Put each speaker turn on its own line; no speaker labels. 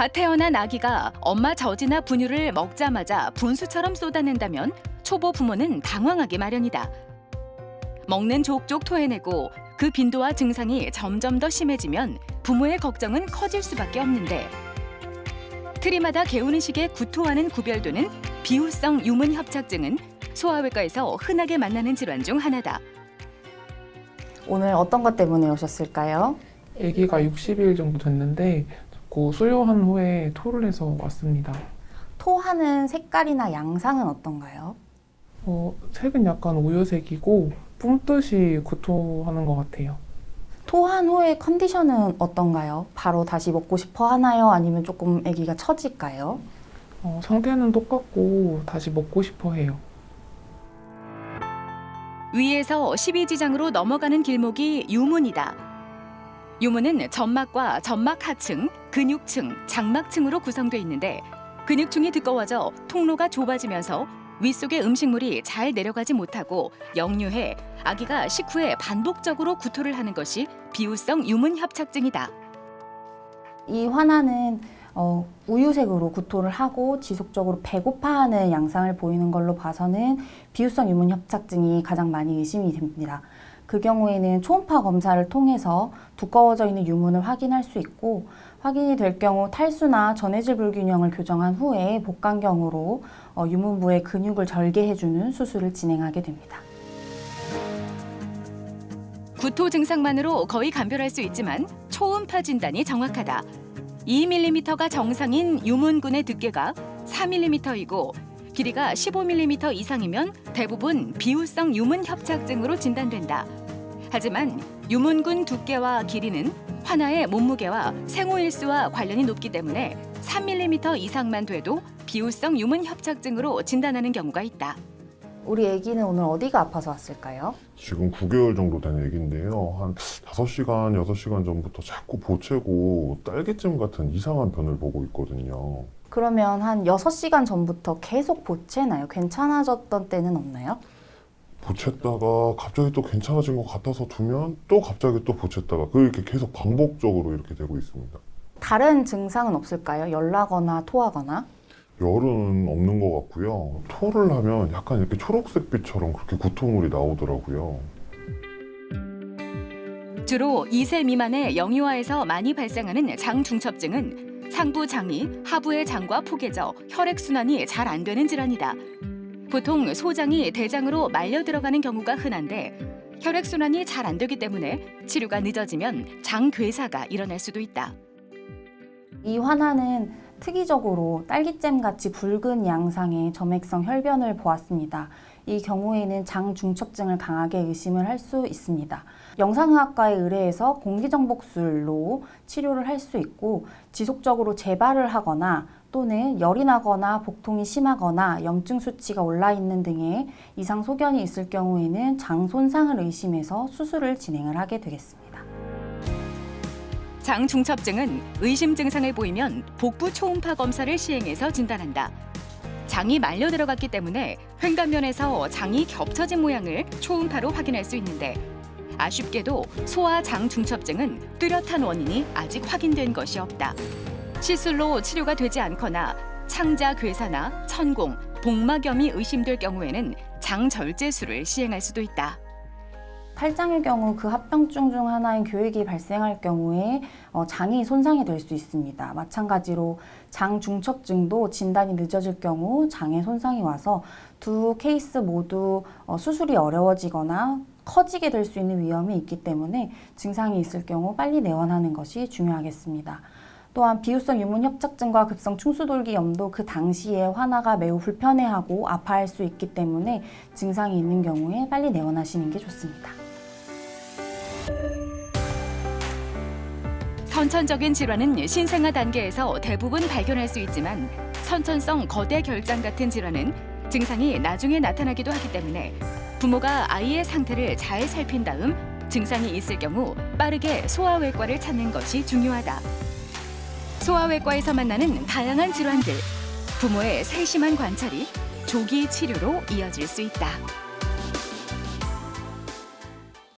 갓 태어난 아기가 엄마 젖이나 분유를 먹자마자 분수처럼 쏟아낸다면 초보 부모는 당황하기 마련이다. 먹는 족족 토해내고 그 빈도와 증상이 점점 더 심해지면 부모의 걱정은 커질 수밖에 없는데 트리마다 개우는 식의 구토와는 구별되는 비후성 유문 협착증은 소아외과에서 흔하게 만나는 질환 중 하나다.
오늘 어떤 것 때문에 오셨을까요?
아기가 60일 정도 됐는데 자꾸 수료한 후에 토를 해서 왔습니다.
토하는 색깔이나 양상은 어떤가요?
어, 색은 약간 우유색이고 뿜듯이 구토하는 것 같아요.
토한 후의 컨디션은 어떤가요? 바로 다시 먹고 싶어 하나요? 아니면 조금 아기가 처질까요?
어, 상태는 똑같고 다시 먹고 싶어 해요.
위에서 12지장으로 넘어가는 길목이 유문이다. 유문은 점막과 점막 하층, 근육층, 장막층으로 구성돼 있는데 근육층이 두꺼워져 통로가 좁아지면서 윗속의 음식물이 잘 내려가지 못하고 역류해 아기가 식후에 반복적으로 구토를 하는 것이 비후성 유문 협착증이다.
이 환아는 어, 우유색으로 구토를 하고 지속적으로 배고파하는 양상을 보이는 걸로 봐서는 비후성 유문 협착증이 가장 많이 의심이 됩니다. 그 경우에는 초음파 검사를 통해서 두꺼워져 있는 유문을 확인할 수 있고 확인이 될 경우 탈수나 전해질 불균형을 교정한 후에 복강경으로 어, 유문부의 근육을 절개해주는 수술을 진행하게 됩니다.
구토 증상만으로 거의 감별할 수 있지만 초음파 진단이 정확하다. 2mm가 정상인 유문근의 두께가 4mm이고 길이가 15mm 이상이면 대부분 비후성 유문 협착증으로 진단된다. 하지만 유문근 두께와 길이는 환아의 몸무게와 생후일수와 관련이 높기 때문에 3mm 이상만 돼도 비후성 유문 협착증으로 진단하는 경우가 있다.
우리 아기는 오늘 어디가 아파서 왔을까요?
지금 9개월 정도 된 애기인데요. 한 5시간, 6시간 전부터 자꾸 보채고 딸기잼 같은 이상한 변을 보고 있거든요.
그러면 한 6시간 전부터 계속 보채나요? 괜찮아졌던 때는 없나요?
보챘다가 갑자기 또 괜찮아진 것 같아서 두면 또 갑자기 또 보챘다가 그렇게 계속 반복적으로 이렇게 되고 있습니다.
다른 증상은 없을까요? 열나거나 토하거나?
열은 없는 것 같고요. 토를 하면 약간 이렇게 초록색빛처럼 그렇게 구토물이 나오더라고요.
주로 2세 미만의 영유아에서 많이 발생하는 장 중첩증은 상부 장이 하부의 장과 포개져 혈액 순환이 잘 안 되는 질환이다. 보통 소장이 대장으로 말려 들어가는 경우가 흔한데 혈액 순환이 잘 안 되기 때문에 치료가 늦어지면 장 괴사가 일어날 수도 있다.
이 환아는 특이적으로 딸기잼 같이 붉은 양상의 점액성 혈변을 보았습니다. 이 경우에는 장 중첩증을 강하게 의심을 할 수 있습니다. 영상의학과에 의뢰해서 공기정복술로 치료를 할 수 있고 지속적으로 재발을 하거나 또는 열이 나거나 복통이 심하거나 염증 수치가 올라 있는 등의 이상 소견이 있을 경우에는 장 손상을 의심해서 수술을 진행을 하게 되겠습니다.
장 중첩증은 의심 증상을 보이면 복부 초음파 검사를 시행해서 진단한다. 장이 말려 들어갔기 때문에 횡단면에서 장이 겹쳐진 모양을 초음파로 확인할 수 있는데 아쉽게도 소아 장 중첩증은 뚜렷한 원인이 아직 확인된 것이 없다. 시술로 치료가 되지 않거나 창자 괴사나 천공, 복막염이 의심될 경우에는 장 절제술을 시행할 수도 있다.
탈장의 경우 그 합병증 중 하나인 교액이 발생할 경우에 어, 장이 손상이 될 수 있습니다. 마찬가지로 장 중첩증도 진단이 늦어질 경우 장에 손상이 와서 두 케이스 모두 어, 수술이 어려워지거나 커지게 될 수 있는 위험이 있기 때문에 증상이 있을 경우 빨리 내원하는 것이 중요하겠습니다. 또한 비후성 유문 협착증과 급성 충수돌기 염도 그 당시에 환아가 매우 불편해하고 아파할 수 있기 때문에 증상이 있는 경우에 빨리 내원하시는 게 좋습니다.
선천적인 질환은 신생아 단계에서 대부분 발견할 수 있지만 선천성 거대 결장 같은 질환은 증상이 나중에 나타나기도 하기 때문에 부모가 아이의 상태를 잘 살핀 다음 증상이 있을 경우 빠르게 소아외과를 찾는 것이 중요하다. 소아외과에서 만나는 다양한 질환들, 부모의 세심한 관찰이 조기 치료로 이어질 수 있다.